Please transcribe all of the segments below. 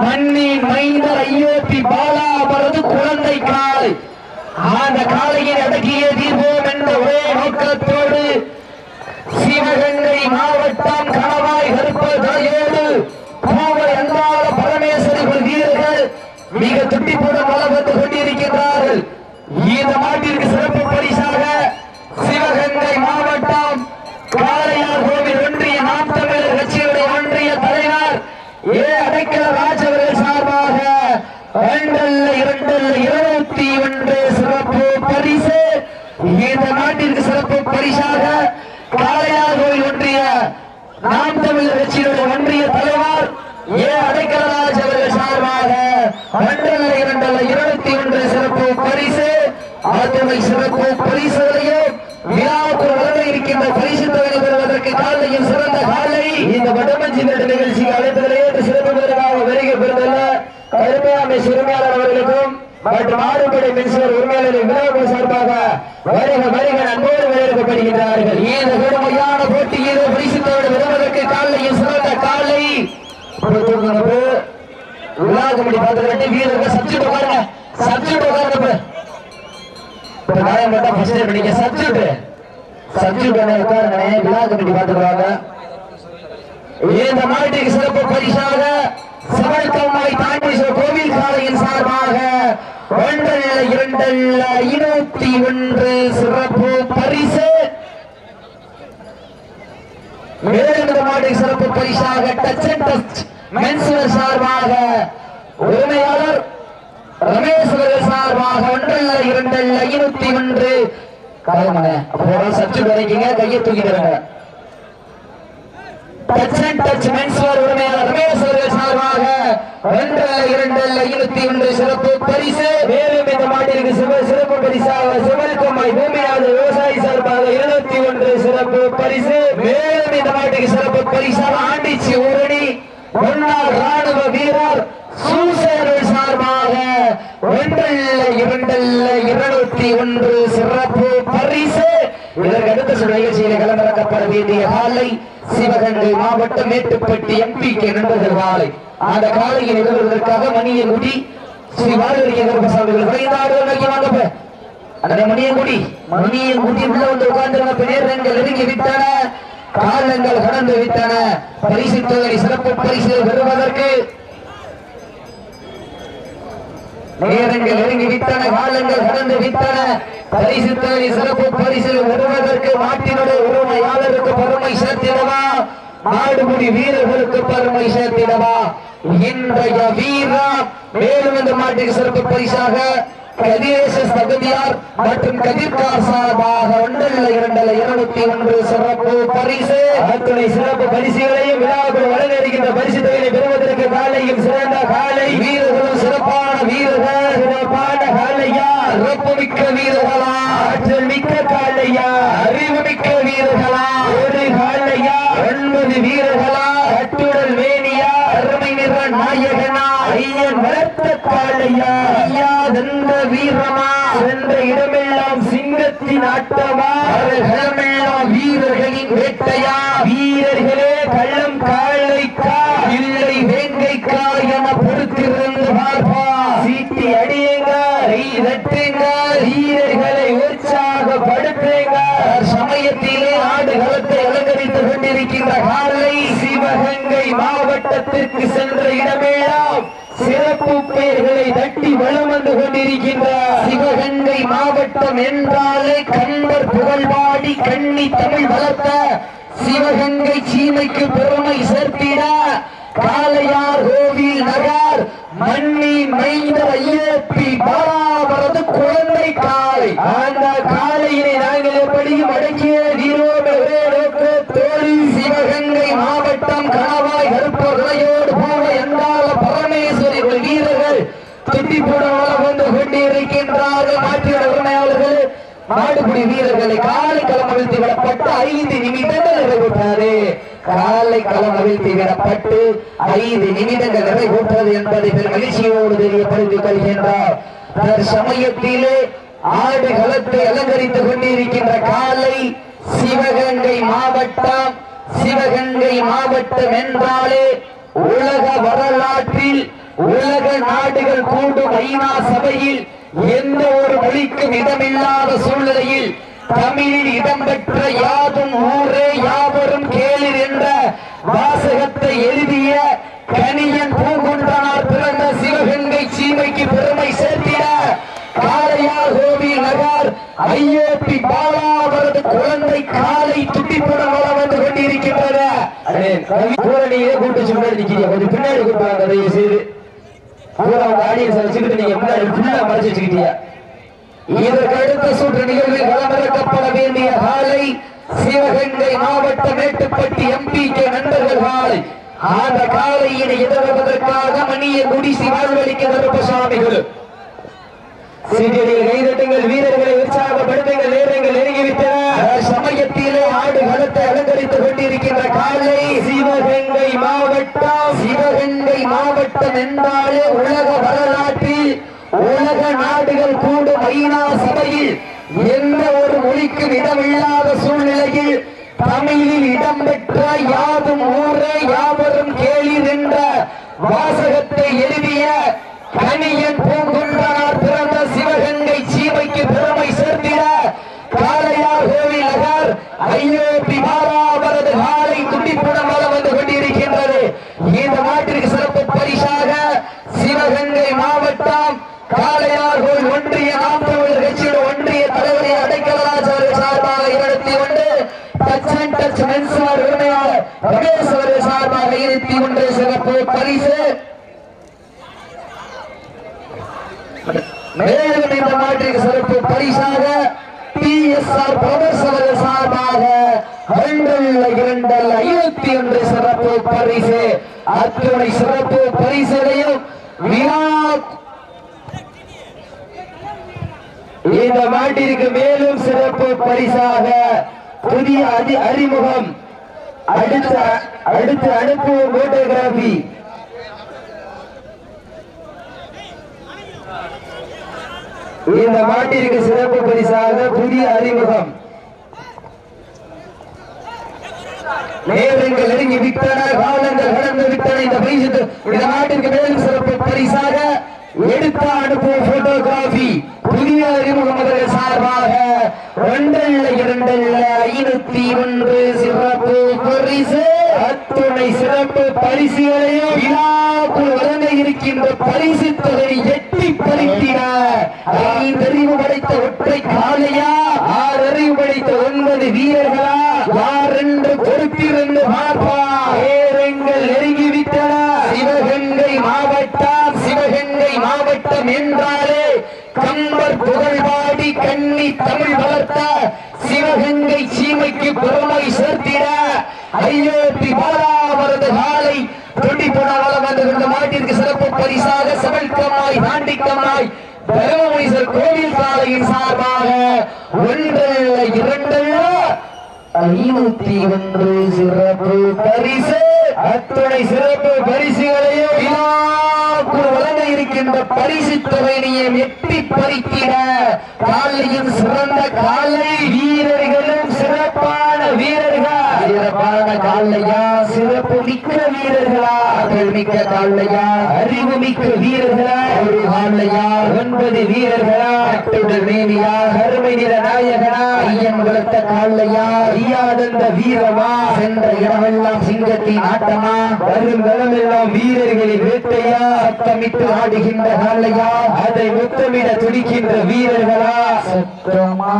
மண்ணி மைந்தர் ஐயோப்பி பாலாபரது குழந்தை காலை அந்த காலையை அடக்கிய தீர்வோம் என்ற ஒரே நோக்கத்தோடு சிவகங்கை மாவட்டம் கணவாய் கருப்பதையோடு பூவை அன்பால பரமேஸ்வரி வீரர்கள் மிக துட்டிப்புடன் வளம் வந்து கொண்டிருக்கின்றார்கள் இந்த மாட்டிற்கு சிறப்பு பரிசாக சிவகங்கை மாவட்டம் காளையார் கோவில் ஒன்றிய நாம் தமிழர் கட்சியுடைய ஒன்றிய தலைவர் ஏ அடைக்கல ராஜ் அவர்கள் சார்பாக ரெண்டல்ல இரண்டல்ல இருபத்தி ஒன்று சிறப்பு பரிசு இந்த நாட்டிற்கு சிறப்பு பரிசாக காளையார் கோயில் ஒன்றிய நாம் தமிழர் கட்சியினுடைய ஒன்றிய தலைவர் ஏ. அடைக்கலராஜ் அவர்கள் சார்பாக மண்டல இரண்டல்ல இருபத்தி ஒன்று சிறப்பு பரிசு ஆத்துமை சிறப்பு பரிசுகளையும் விழாவுக்கு வளர இருக்கின்ற பரிசு தொகை பெறுவதற்கு காலையில் சிறந்த காலை. இந்த வடமஞ்சி நடு நிகழ்ச்சிக்கு அழைத்ததிலே ஏற்று சிறப்பு பெறுவதாக வருகை பெறுதல்ல. கருமையாமை சிறுமையாளர் அவர்களுக்கும் மற்றும் ஆறுபடை மின்சுவர் உரிமையாளர்கள் விழாவுக்கு சார்பாக வருக வருக நண்போடு வரவேற்கப்படுகின்றார்கள். ஏது கடுமையான போட்டி பரிசு பிரிசித்தோடு பெறுவதற்கு காலையும் சிறந்த காலை. விழா கமிட்டி பார்த்துக்கிட்டு வீரர்கள் சப்ஜெக்ட் உட்காருங்க. சப்ஜெக்ட் உட்காருங்க. இப்ப காயம் போட்டா ஃபர்ஸ்ட் டைம் சப்ஜெக்ட் சப்ஜெக்ட் என்ன உட்காருங்க விழா கமிட்டி இந்த மாட்டுக்கு சிறப்பு பரிசாக சிவல்கம்மாய் தாண்டீஸ்வரர் கோவில் சாலையின் சார்பாக ஒன்றல்ல இரண்டல்ல இருபத்தி ஒன்று சிறப்பு பரிசு. மேலும் இந்த சிறப்பு பரிசாக டச் அண்ட் டச் மென்சுவர் சார்பாக உரிமையாளர் ரமேஷ் அவர்கள் சார்பாக ஒன்றல்ல இரண்டல்ல இருபத்தி ஒன்று. காலமான அப்போ சச்சு வரைக்குங்க கையை தூக்கி தருங்க அண்ட் டச் மென்ஸ்வர் உரிமையாளர் ரமேஷ் அவர்கள் சார்பாக ரெண்டு இரண்டு ஐநூத்தி ஒன்று சிறப்பு பரிசு. மேலும் இந்த மாட்டிற்கு சிவ சிறப்பு பரிசாக சிவல்கம்மாய் பூமியாவது விவசாயி சார்பாக இருநூத்தி ஒன்று சிறப்பு பரிசு. மேலும் இந்த மாட்டுக்கு சிறப்பு பரிசாக ஆண்டிச்சி ஊரணி முன்னாள் ராணுவ வீரர் சூசேரல் சார்பாக ஒன்றல்ல இரண்டல்ல இருநூத்தி ஒன்று சிறப்பு பரிசு. இதற்கு அடுத்த சில நிகழ்ச்சியில களமிறக்கப்பட வேண்டிய காலை சிவகங்கை மாவட்டம் மேட்டுப்பட்டி எம்பி கே நண்பர்கள் காலை. அந்த காலையை நிகழ்வதற்காக மணியங்குடி ஸ்ரீ வாழ்வரிய கருப்பசாமிகள் விரைந்தாடு நோக்கி வாங்கப்ப அந்த மணியங்குடி மணியங்குடி உள்ள வந்து உட்கார்ந்து நேரங்கள் நெருங்கி விட்டன. காலங்கள் கடந்து விட்டன. பரிசு தொகை சிறப்பு பரிசு பெறுவதற்கு நேரங்கள் இறங்கி விட்டன காலங்கள் கடந்து விட்டன. பரிசு தொகை சிறப்பு பரிசில் உருவதற்கு நாட்டினுடைய உரிமையாளருக்கு பெருமை சேர்த்திடவா? நாடுமுடி வீரர்களுக்கு பெருமை சேர்த்திடவா? இன்றைய வீரா மேலும் இந்த மாட்டுக்கு சிறப்பு பரிசாக கதிரேச தகுதியார் மற்றும் கதிர்கார் சார்பாக ஒன்றல்ல இரண்டல்ல இருநூத்தி ஒன்று சிறப்பு பரிசு. அத்துணை சிறப்பு பரிசுகளையும் விழாவுக்கு வழங்க இருக்கின்ற பரிசு தொகையை பெறுவதற்கு காலையும் சிறந்த காலை. வீரர்களும் சிறப்பான வீரர்கள். சிறப்பான காலையா? சிறப்பு மிக்க வீரர்களா? ஆற்றல் மிக்க காலையா? அறிவு மிக்க வீரர்களா? ஒரு காலையா? ஒன்பது வீரர்களா? நிற ஐயன் வளர்த்த காலையா தந்த வீரமா? சென்ற இடமெல்லாம் சிங்கத்தின் ஆட்டமா? களமெல்லாம் வீரர்களின் வேட்டையா? வீரர்களே கள்ளம் காளைக்கா இல்லை வேங்கைக்கா என பொறுத்திருந்து பார்ப்பா. சீட்டி அடியுங்க. தட்டுங்க. வீரர்களை உற்சாகப்படுத்துங்க. சமயத்திலே ஆடுகளத்தை அலங்கரித்துக் கொண்டிருக்கின்ற காலை சிவகங்கை மாவட்டத்திற்கு சென்ற இடமெல்லாம் சிறப்பு பெயர்களை தட்டி வளம் வந்து கொண்டிருக்கின்ற சிவகங்கை மாவட்டம் என்றாலே கண்பர் புகழ்பாடி கண்ணி தமிழ் வளர்த்த சிவகங்கை சீமைக்கு பெருமை சேர்த்திட காளையார் கோவில் நகர் மண்ணி மைந்த ஐயப்பி பாராபரது குழந்தை காலை அந்த காலையிலே நாங்கள் எப்படியும் அடக்கிய வீரோடு ஒரே நோக்கத்தோடு சிவகங்கை மாவட்டம் கணவாய் கருப்பதையோடு போல எந்தால பரமேஸ்வரி ஒரு வீரர்கள் துட்டிப்புடன் வந்து கொண்டிருக்கின்றார்கள் மாற்றிய உரிமையாளர்கள் மாடுபிடி வீரர்களை காலை களம் அவிழ்த்து விடப்பட்டு ஐந்து நிமிடங்கள் நிறைவுற்றாரு காலை களம் அவிழ்த்து விடப்பட்டு ஐந்து நிமிடங்கள் நிறைவுற்றது என்பதை பெரும் மகிழ்ச்சியோடு தெரியப்படுத்திக் கொள்கின்றார். தற்சமயத்திலே ஆடு களத்தை அலங்கரித்துக் கொண்டிருக்கின்ற காலை சிவகங்கை மாவட்டம் சிவகங்கை மாவட்டம் என்றாலே உலக வரலாற்றில் உலக நாடுகள் கூடும் ஐநா சபையில் எந்த ஒரு மொழிக்கும் இடமில்லாத சூழ்நிலையில் தமிழில் இடம்பெற்ற யாதும் ஊரே யாவரும் கேளிர் என்ற வாசகத்தை எழுதிய கனியன் பூங்குன்றனார் பிறந்த சிவகங்கை சீமைக்கு பெருமை சேர்த்திட காளையார் கோவில் நகர் ஐயோபி பாலா அவரது குழந்தை காலை துட்டிப்புடன் வளம் வந்து கொண்டிருக்கின்றன பூரணியே கூட்டு முன்னாடி நிக்கிறீங்க கொஞ்சம் பின்னாடி கூட்டுவாங்க தயவு செய்து பூரா உங்க ஆடியன்ஸ் வச்சுக்கிட்டு நீங்க முன்னாடி ஃபுல்லா மறைச்சு வச்சுக்கிட்டீங்க. சுற்று நிகழ்வில் களமிறக்கப்பட வேண்டிய காலை சிவகங்கை மாவட்ட மேட்டுப்பட்டி எம்பி கே நண்பர்கள் காலை அந்த காலையினை எதிர்ப்பதற்காக மணியை குடிசி வாழ்வழிக்க கருப்பசாமிகள் சீரியடியில் கைதட்டுங்கள் வீரர்களை உற்சாகப்படுத்துங்கள் நேரங்கள் நெருங்கிவிட்டன. சமயத்திலே ஆடு களத்தை அலங்கரித்துக் கொண்டிருக்கின்ற காலை சிவகங்கை மாவட்டம். சிவகங்கை மாவட்டம் என்றாலே உலக வரலாற்றில் உலக நாடுகள் கூடும் ஐநா சபையில் எந்த ஒரு மொழிக்கும் இடமில்லாத சூழ்நிலையில் தமிழில் இடம்பெற்ற யாதும் ஊரே யாவரும் கேளீர் என்ற வாசகத்தை எழுதிய கனியன் பூங்குன்றனார் பிறந்த சிவகங்கை சீமைக்கு பெருமை சேர்த்திட காளையார் கோவில் ஐயோ ஐயோபி அவரது காலை துண்டிப்புடன் வளம் வந்து கொண்டிருக்கின்றது இந்த நாட்டிற்கு சிறப்பு பரிசாக சிவகங்கை மாவட்டம் காளையார் கோவில் ஒன்றிய நாம் தமிழர் கட்சியோட ஒன்றிய தலைவரை அடைக்கலராஜர் சார்பாக இருபத்தி ஒன்று டச் அண்ட் டச் மென்சுவார் உரிமையாளர் ரமேஷ் அவர்கள் சார்பாக இருபத்தி ஒன்று சிறப்பு பரிசு. மேலும் இந்த நாட்டிற்கு சிறப்பு பரிசாக பிஎஸ்ஆர் பிரதர்ஸ் அவர்கள் சார்பாக இரண்டல்ல இரண்டல்ல ஐநூத்தி ஒன்று சிறப்பு பரிசு அத்துணை சிறப்பு பரிசுகளையும் விழா இந்த நாட்டிற்கு மேலும் சிறப்பு பரிசாக புதிய அறிமுகம் அடுத்த அடுத்து அனுப்புவோம் போட்டோகிராபி இந்த மாட்டிற்கு சிறப்பு பரிசாக புதிய அறிமுகம். நேரங்கள் நெருங்கி விட்டன காலங்கள் கடந்து விட்டன. இந்த பரிசு இந்த நாட்டிற்கு மேலும் சிறப்பு பரிசாக எடுத்த அனுப்பும் போட்டோகிராபி புதிய அறிமுகம் சார்பாக ஒன்றல்ல இரண்டல்ல ஐநூத்தி ஒன்று சிறப்பு பரிசு. அத்துணை சிறப்பு பரிசுகளையும் விழாக்குள் வழங்க இருக்கின்ற பரிசு தொகை எட்டி பறித்தின ஐந்தறிவு படைத்த ஒற்றை காலையா ஆறு அறிவு படைத்த ஒன்பது வீரர்களா? யார் என்று பொறுத்திருந்து பார்ப்பா நேரங்கள் நெருங்கிவிட்டன சிவகங்கை மாவட்டம் சிவகங்கை என்றாலே கம்பர் புகழ்வாடி கண்ணி தமிழ் வளர்த்த சிவகங்கை சீமைக்கு பெருமை சேர்த்திட ஐயோபி பாலா அவரது காலை தொட்டி வந்து இந்த மாட்டிற்கு சிறப்பு பரிசாக செவல்கம்மாய் தாண்டிக்கமாய் தருமபுரீஸ்வர் கோவில் சாலையின் சார்பாக ஒன்றல்ல இரண்டல்ல ஐநூத்தி ஒன்று சிறப்பு பரிசு. அத்துணை சிறப்பு பரிசுகளையும் விழாக்குள் வழங்க இருக்கின்ற பரிசு தொகையினையும் எட்டி பறிக்கிற காலையும் சிறந்த காலை வீரர்களும் சிறப்பான வீரர்கள். சிறப்பான காலையா? சிறப்பு மிக்க வீரர்களா? ஆற்றல் மிக்க காலையா? அறிவு மிக்க வீரர்களா? ஒரு காலையா? ஒன்பது வீரர்களா? அட்டுடல் மேனியா? கருமை நிற நாயகனா? ஐயன் வளர்த்த காலையா? ஐயாதந்த வீரமா? சென்ற இடமெல்லாம் சிங்கத்தின் ஆட்டமா? வரும் இடமெல்லாம் வீரர்களின் வேட்டையா? சத்தமிட்டு ஆடி காலையா அதை முத்தமிட துடிக்கின்ற வீரர்களா? சத்தமா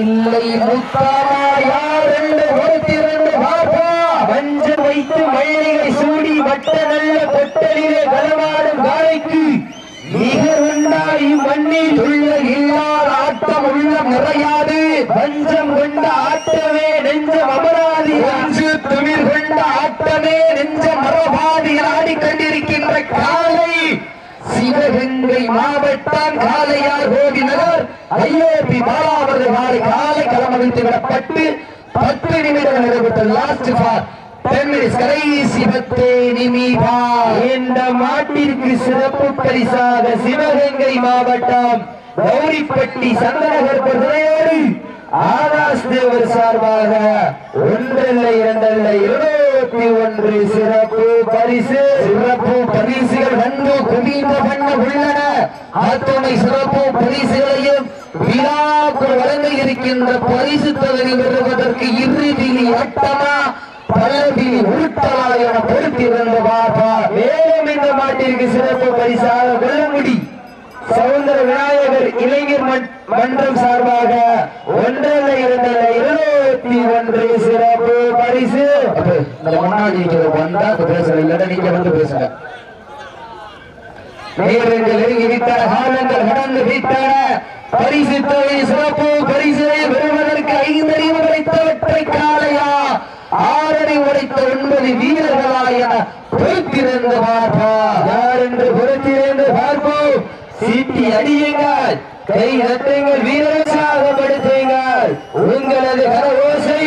இல்லை முத்தமா யார் என்று ஒருத்திரண்டு பார்ப்பா மஞ்சள் வைத்து மல்லிகை சூடி வட்ட நல்ல பொட்டலிலே களமாடும் காலைக்கு நிகர் உண்டாய் மண்ணில் உள்ள இல்லாத ஆட்டம் உள்ள நிறையாது. பஞ்சம் கொண்ட ஆட்டமே நெஞ்சம் அமராதி அஞ்சு துமிர் கொண்ட ஆட்டமே நெஞ்சம் மரபாதி ஆடிக்கொண்டிருக்கின்ற காலை சிவகங்கை மாவட்டம் காலையார் கோபி நகர் ஐயோபி பாலாவது காலை காலை களமளித்து விடப்பட்டு பத்து நிமிடம் நிறைவேற்ற லாஸ்ட் ஃபார் இந்த மாட்டிற்கு சிறப்பு பரிசாக சிவகங்கை மாவட்டம் கௌரிப்பட்டி சந்தனகர் துணையோடு ஆகாஷ் தேவர் சார்பாக ஒன்றில்லை இரண்டில்லை இருநூறு இருபத்தி ஒன்று சிறப்பு பரிசு. சிறப்பு பரிசுகள் வந்து குவிந்த பண்ண உள்ளன. அத்துணை சிறப்பு பரிசுகளையும் விழாக்குள் வழங்க இருக்கின்ற பரிசு தொகுதி பெறுவதற்கு இறுதியில் அட்டமா பலவில் உருட்டலா என பொறுத்திருந்த பாபா மேலும் இந்த மாட்டிற்கு சிறப்பு பரிசாக வெள்ளமுடி சவுந்தர விநாயகர் இளைஞர் மன்றம் சார்பாக ஒன்றல்ல இருந்த இருபத்தி ஒன்று சிறப்பு பரிசு. அப்ப முன்னாடி இருக்கிற வந்தா பேசுற இல்ல நீங்க வந்து பேசுங்க. நெருங்கி கடந்து பரிசு தொகை சிறப்பு பெறுவதற்கு ஐந்தறிவு உடைத்தவற்றை ஆறடி உடைத்த ஒன்பது வீரர்களா என பொறுத்திருந்து யார் என்று சீட்டி அடியுங்கள். கை நட்டுங்கள் வீரர் உற்சாகப்படுத்துங்கள் உங்களது கரவோசை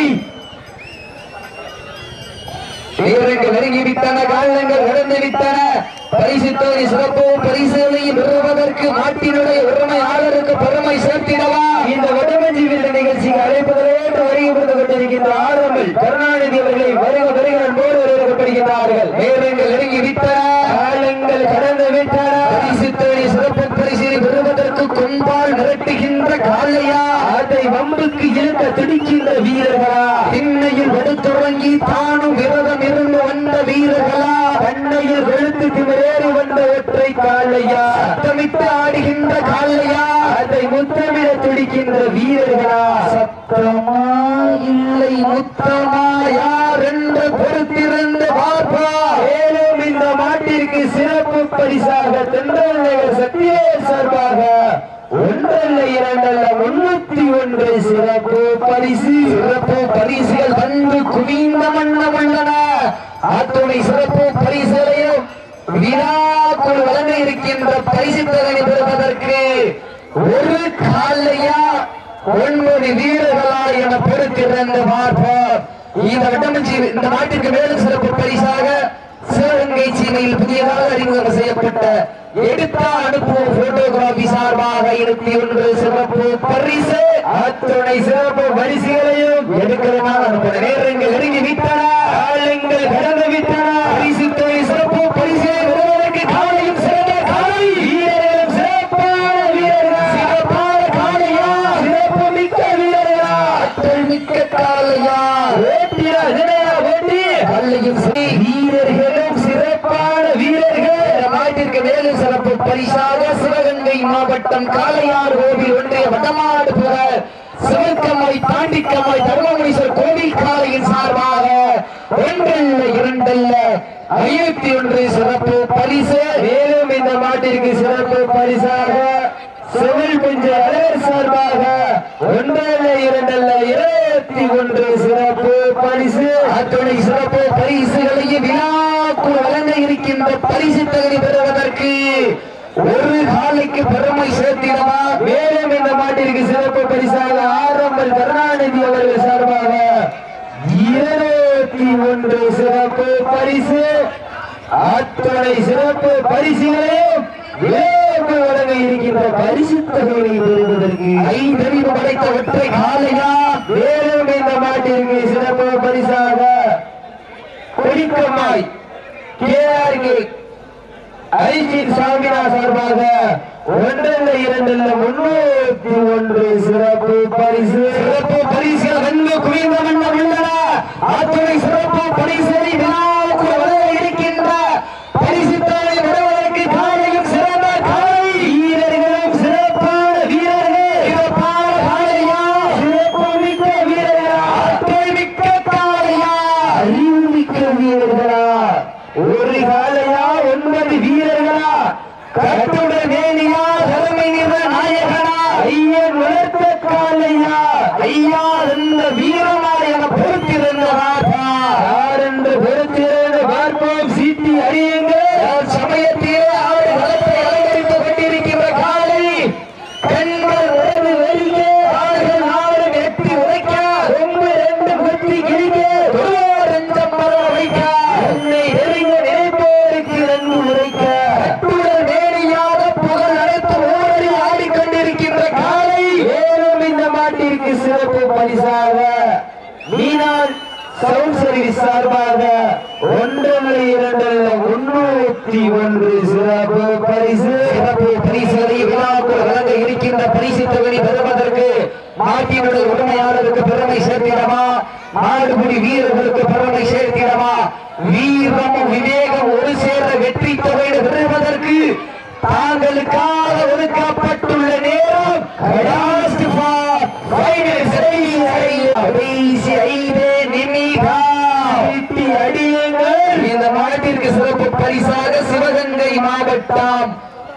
வீரர்கள் நெருங்கி விட்டன காலங்கள் கடந்து விட்டன. பரிசு தொகை சிறப்பு பரிசுகளையும் பெறுவதற்கு நாட்டினுடைய உரிமையாளருக்கு பெருமை சேர்த்திடவா? இந்த வடமஞ்சி வீரர் நிகழ்ச்சிக்கு அழைப்பதற்கு வருகை புரிந்து கொண்டிருக்கின்ற ஆரம்பல் கருணாநிதி அவர்களை வருக வருகிற போது வரவேற்கப்படுகிறார்கள் வீரர்கள் நெருங்கி விட்டன காலங்கள் கடந்து விட்டன. பெறுவதற்கு கொம்பால் மிரட்டுகின்ற காளையா. அதை வம்புக்கு இழுக்க துடிக்கின்ற வீரர்களா. திண்ணையில் வடுத்துறங்கி தானும் விரதம் இருந்து வந்த வீரர்களா. கண்ணையில் வெளுத்து திமிரேறி வந்த ஒற்றை காலையா? சத்தமிட்டு ஆடுகின்ற காலையா? அதை முத்தமிட துடிக்கின்ற வீரர்களா? சத்தமா? இல்லை முத்தமா? யார் என்று பொறுத்திருந்து பார்ப்பா மேலும் இந்த மாட்டிற்கு சிறப்பு பரிசாக தென்றல் சத்திய சார்பாக ஒன்றல்ல இரண்டல்ல முன்னூத்தி ஒன்று சிறப்பு பரிசு. சிறப்பு பரிசுகள் வந்து குவிந்த வண்ணம் உள்ளன. அத்துணை சிறப்பு பரிசுகளையும் விழாக்குள் வழங்க இருக்கின்ற பரிசு தலைமை பெறுவதற்கு ஒரு காலையா ஒன்பது வீரர்களா என பொறுத்திருந்து பார்ப்போம் இந்த வட்டமஞ்சி இந்த நாட்டிற்கு மேலும் சிறப்பு பரிசாக சிவகங்கை சீமையில் புதியதாக அறிமுகம் செய்யப்பட்ட எடுத்தா அனுப்பும் போட்டோகிராபி சார்பாக இருபத்தி ஒன்று சிறப்பு பரிசு. அத்துணை சிறப்பு பரிசுகளையும் எடுக்கிறமான அனுப்பின நேரங்கள் நெருங்கி விட்டன. காலங்கள் கடந்து விட்டன. வீரர்களும் சிறப்பான வீரர்கள். நாட்டிற்கு மேலும் சிறப்பு பரிசாக சிவகங்கை மாவட்டம் காளையார் கோவில் ஒன்றிய வடமாடு புகழ் சிவக்கம்மாய் தாண்டிக்கம்மாய் தர்மமுனீஸ்வர் கோவில் காலையின் சார்பாக ஒன்றல்ல இரண்டல்ல. ஐநூத்தி ஒன்று சிறப்பு பரிசு. மேலும் இந்த மாட்டிற்கு சிறப்பு பரிசாக செவில் குஞ்ச அழகர் சார்பாக ஒன்றல்ல இரண்டல்ல. இருபத்தி ஒன்று சிறப்பு பரிசு. அத்துணை சிறப்பு பரிசுகளையும் விழாக்குள் வழங்க இருக்கின்ற பரிசு தகுதி பெறுவதற்கு ஒரு நாளைக்கு பெருமை சேர்த்திடவா? மேலும் இந்த மாட்டிற்கு சிறப்பு பரிசாக ஆரம்பல் கருணாநிதி அவர்கள் சார்பாக இருபத்தி ஒன்று சிறப்பு பரிசு. அத்துணை சிறப்பு பரிசுகளையும் வழங்க இருக்கின்ற பரிசு தொகையை பெறுவதற்கு ஐந்தறிவு படைத்த ஒற்றை காலையா? மேலும் இந்த மாட்டிற்கு சிறப்பு பரிசாக கொடிக்கம்மாய் ஐஜின் சாமினா சார்பாக ஒன்றில் இரண்டில் முன்னூத்தி ஒன்று சிறப்பு பரிசு. சிறப்பு பரிசுகள் அன்பு குவிந்த வண்ணம் உள்ளன. அத்துறை சிறப்பு பரிசு இருக்கின்ற பரிசு தொகை பெறுவதற்கு காலையும் சிறந்த காலை வீரர்களும் சிறப்பான வீரர்கள் சிறப்பான காலையா சிறப்பு மிக்க வீரர்களா ஆற்றல் மிக்க காலையா அறிவு மிக்க வீரர்களா ஒரு காலையா ஒன்பது வீரர்களா கட்டுடல் வேணியா தலைமை நிற நாயகனா ஐயன் வளர்த்த காலையா ஐயா இந்த வீரமா என பொறுத்திருந்த ராஜா யார் என்று பொறுத்திருந்து பார்ப்போம் சீட்டி அறியுங்கள் சமயத்திலே அவர் களத்தை அலங்கரித்துக் கொண்டிருக்கின்ற காலை கண்கள் உறவு வெளியே கால்கள் நாடு எட்டி உரைக்க கொம்பு ரெண்டு குத்தி கிழிக்க தொழுவோர் நெஞ்சம் மலர வைக்க உன்னை நெருங்க நினைப்போருக்கு நன்கு உரைக்க கட்டுடல் வேணியாக புகழ் அழைத்து ஓடி ஆடிக்கொண்டிருக்கின்ற காலை மேலும் இந்த மாட்டிற்கு சிறப்பு பரிசாக மீனாத பரிசு சிறப்பு பரிசுகளை விழாக்குள் வழங்க இருக்கின்ற பரிசு தொகுதி பெறுவதற்கு நாட்டினுடைய உரிமையாளருக்கு பெருமை சேர்த்திடவா நாடுபுடி வீரர்களுக்கு பெருமை சேர்த்திடவா வீரமும் விவேகம் ஒரு சேர வெற்றி தொகை பெறுவதற்கு தாங்களுக்காக ஒதுக்கப்பட்டுள்ள நேரம் last for final கடைசி ஐந்து நிமிடம் வெற்றி அடியுங்கள் இந்த மாட்டிற்கு சிறப்பு பரிசாக சிவகங்கை மாவட்டம்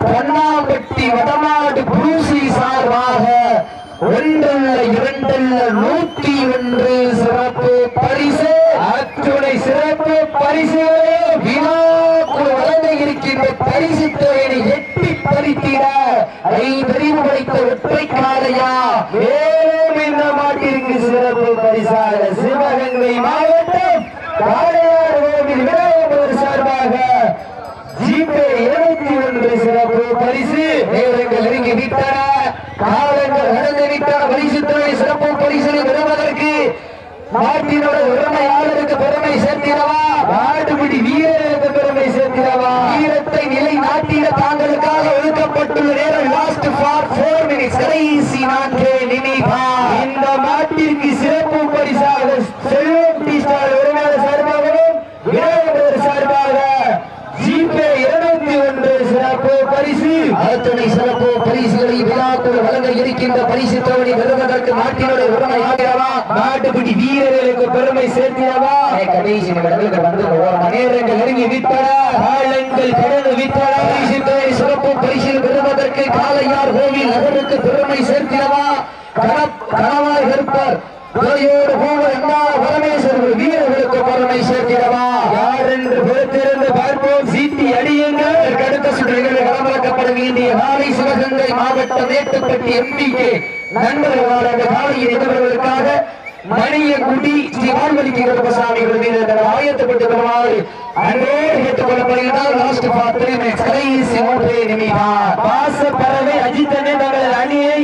பொன்னாம்பட்டி வடநாடு புரூசி சார்பாக ஒன்றல்ல இரண்டல்ல நூற்றி ஒன்று சிறப்பு பரிசு. அத்துணை சிறப்பு பரிசுகளையும் விழாக்குள் வழங்க இருக்கின்ற பரிசு தொகையை எட்டி பறித்திட. ஐந்தறிவு வைத்த ஒற்றை காலையா மேலும் இந்த மாட்டிற்கு சிறப்பு பரிசாக? சிவகங்கை மாவட்டம் காளையார் காலங்கள் கடந்து விட்டன பரிசு தொகை சிறப்பு பரிசினை பெறுவதற்கு நாட்டினோட உரிமையாளருக்கு பெருமை சேர்த்திடவா? நாடுபிடி வீரருக்கு பெருமை சேர்த்திடவா? வீரத்தை நிலை நாட்டிட தாங்களுக்காக ஒதுக்கப்பட்டுள்ள நேரம் லாஸ்ட் ஃபார் ஃபோர் மினிட்ஸ் கடைசி நான்கு நிமிடம். இந்த மாட்டிற்கு சிறப்பு பரிசாக செல்வம் டி ஸ்டார் உரிமையாளர் சார்பாகவும் விநாயகர் சார்பாக ஜிபே இருநூத்தி ஒன்று சிறப்பு பரிசு சிறப்பு பரிசுகளை விழாக்குள் வழங்க இருக்கின்ற பரிசு தவணை பெறுவதற்கு நாட்டினுடைய உரிமை உரிமையாகிறவா நாட்டுக்குடி வீரர்களுக்கு பெருமை சேர்த்திடவா கடைசி நிமிடங்களுக்கு வந்து நேரங்கள் நெருங்கி விட்டன காலங்கள் கடந்து விட்டன பரிசு தொகை சிறப்பு பரிசில் பெறுவதற்கு காலையார் கோவில் நகருக்கு பெருமை சேர்த்திடவா கணவாய் இருப்பார். துறையோடு போக எல்லா பரமேஸ்வரர் வீரர்களுக்கு பெருமை சேர்த்திடவா யார் என்று பொறுத்திருந்து பார்ப்போம் சீட்டி அடியுங்கள் இதற்கு அடுத்த சுற்றுகளில் களமிறக்கப்பட வேண்டிய நாளை சிவகங்கை மாவட்ட மேட்டுப்பட்டி எம்பிக்கு நண்பர்களால் அந்த காலையில் எதிர்வதற்காக மணியங்குடி ஸ்ரீ வாழ்வழிக்கு கருப்பசாமி வீரர்கள் ஆயத்தப்பட்டுக் கொள்வாறு லாஸ்ட் ஃபார் கடைசி மூன்றே நிமிடம். அஜித்தனே தங்கள் அணியை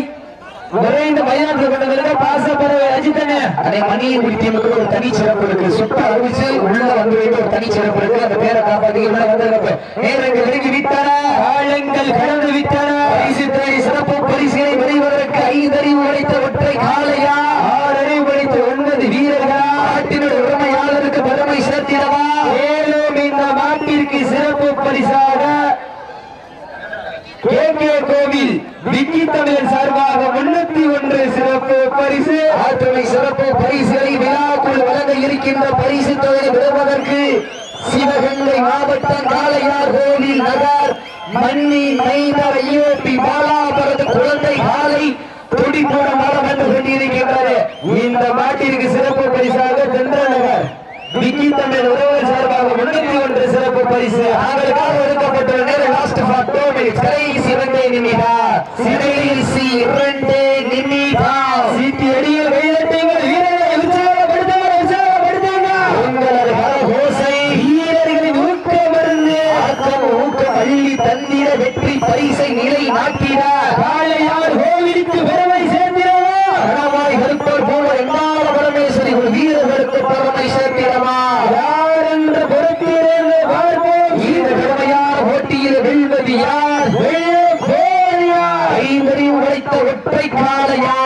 நிறைந்த மைதானத்தில் கொண்டு பாசப்பறவை அஜித்தனே அதே மணியங்குடி டீமுக்கு ஒரு தனி சிறப்பு இருக்கு. சுட்டு அறிவிச்சு உள்ள வந்து வைத்து ஒரு தனி சிறப்பு இருக்கு. அந்த பேரை காப்பாற்றி உள்ள வந்திருக்க நேரங்கள் நெருங்கி விட்டன காலங்கள் கடந்து விட்டன பரிசு தேடி சிறப்பு பரிசுகளை பெறுவதற்கு ஐந்தறிவு உடைத்த ஒற்றை காளையா ஆறரை படித்த ஒன்பது வீரர்களா? நாட்டினுடைய உரிமையாளருக்கு பெருமை சேர்த்திடவா மேலும் இந்த நாட்டிற்கு சிறப்பு பரிசாக கே கோவில் விக்கி சார்பாக முன்னூத்தி ஒன்று சிறப்பு பரிசு. ஆற்றுமை சிறப்பு பரிசுகளை விழாக்குள் வழங்க இருக்கின்ற பரிசு தொகை பெறுவதற்கு சிவகங்கை மாவட்டம் காளையார் கோவில் நகர் மன்னி மைந்தர் ஐயோப்பி பாலாபரது குழந்தை காலை துடிப்புட மரம் வந்து கொண்டிருக்கின்றது. இந்த மாட்டிற்கு சிறப்பு பரிசாக தென்றநகர் விக்கி தமிழ் உறவர் சார்பாக முன்னூத்தி ஒன்று சிறப்பு பரிசு. அவருக்காக ஒதுக்கப்பட்டுள்ள நேரம் லாஸ்ட் ஃபார் டூ மினிட்ஸ் கடைசி இரண்டே நிமிடம். இரண்டு நிமிடம் சீட்டி அடியில் கைதட்டுங்கள் வீரர்களை உற்சாகப்படுத்துங்கள் உற்சாகப்படுத்துங்கள் உங்களது கரகோசை வீரர்களின் ஊக்க மருந்து ஆக்கம் ஊக்கம் அள்ளி தந்திர வெற்றி பரிசை நிலை நாட்டிட காளையார் கோவிலுக்கு பெருமை சேர்த்திடவா கணவாய் கருப்பர் போல எண்ணால பரமேஸ்வரி ஒரு வீரர்களுக்கு பெருமை சேர்த்திடவா யார் என்று பொறுத்திருந்து பார்ப்போம் இந்த பெருமையான போட்டியில் வெல்வது யார் வெள்ளம் கோழியா ஐந்தறிவு உடைத்த ஒற்றை காலையா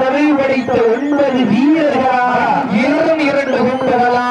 ரவி படித்த ஒன்பது வீரர்களா? இருவரும் இரண்டு குண்டுகளா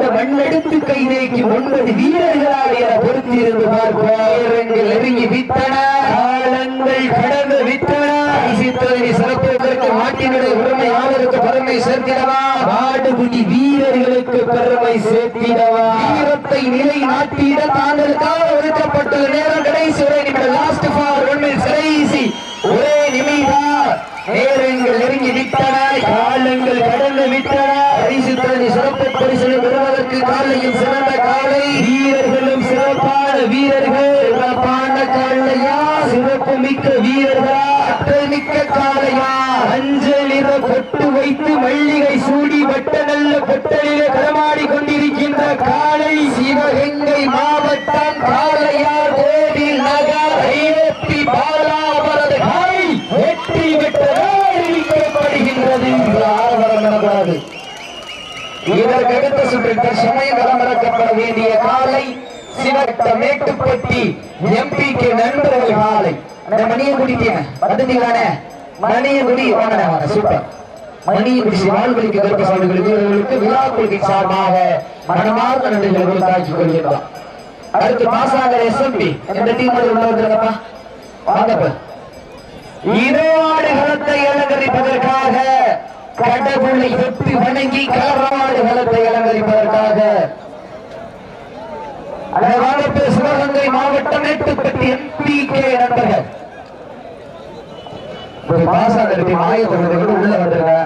அந்த மண்ணெடுத்து கை நீக்கி ஒன்பது வீரர்களா என பொறுத்திருந்து பார்ப்போம். நெருங்கி விட்டன. காலங்கள் கடந்து விட்டன. பரிசுத்தொகை சிறப்புவதற்கு நாட்டினுடைய உரிமையாளருக்கு பெருமை சேர்த்திடவா? மாடுபிடி வீரர்களுக்கு பெருமை சேர்த்திடவா? வீரத்தை நிலை நாட்டிட தாங்களுக்காக ஒதுக்கப்பட்டுள்ள நேரம் கடைசி ஒரே நிமிடம் லாஸ்ட் ஃபார் ஒன் மினிட்ஸ் கடைசி ஒரே நிமிடம். நேரங்கள் நெருங்கி விட்டன. காலங்கள் கடந்து விட்டன. பரிசு தொகை சிறப்பு பரிசு பெறுவதற்கு காலையில் சிறந்த காலை. வீரர்களும் சிறப்பான வீரர்கள். சிறப்பான காலையா சிறப்பு மிக்க வீரர்களா? ஆற்றல் மிக்க காலையா நிற பொட்டு வைத்து மல்லிகை சூடி வட்ட நல்ல பொட்டலிலே களமாடி கொண்டிருக்கின்ற காளை சிவகங்கை மாவட்டம் காளையார் கோவில் நகர் ஐரோப்பி பாலாவரது காலை வெற்றி பெற்றதாக அறிவிக்கப்படுகின்றது ஆரவாரம் எனக்கூடாது இதற்கு அடுத்த சுற்றில் சமயம் களமிறக்கப்பட வேண்டிய காலை சிவட்ட மேட்டுப்பட்டி எம்பிக்கு நண்பர்கள் காலை. அந்த மணியை குடித்தீங்க வந்துட்டீங்களானே மணியை குடி வாங்க சூப்பர். மணியை குடிச்சு வாழ்வழிக்கு கருப்பசாமிகள் வீரர்களுக்கு விழா கொள்கை சார்பாக மனமார்ந்த நன்றிகளை உருவாக்கி கொள்கின்றோம். அடுத்து மாசாகர் எஸ்எம்பி எந்த டீம் உள்ளவர்களப்பா அலங்கரிப்பதற்காக கடவுளை வெற்றி வணங்கி கலராடுகளத்தை அலங்கரிப்பதற்காக. அழகானத்து சிவகங்கை மாவட்டம் எட்டுப்பட்டி எம்பி கே நண்பர்கள். ஒரு பாசாதருக்கு ஆயத்தொழில்கள் உள்ள வந்துருங்க.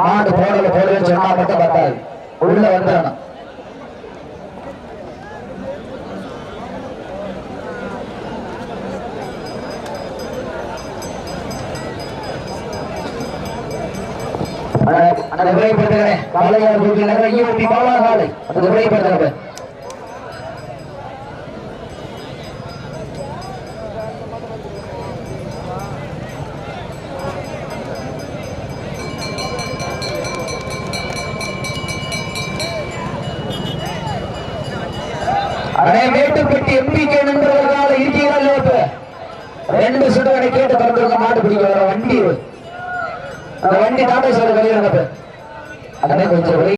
மாடு போடல போடலன்னு சொன்னா மட்டும் பத்தாது உள்ள வந்துடணும். அதை விரைப்படுத்துகிறேன் காலையார் குழுவின் நகர ஈவட்டி பாலாகாலை அதை அந்த விரைப்படுத்துகிறேன்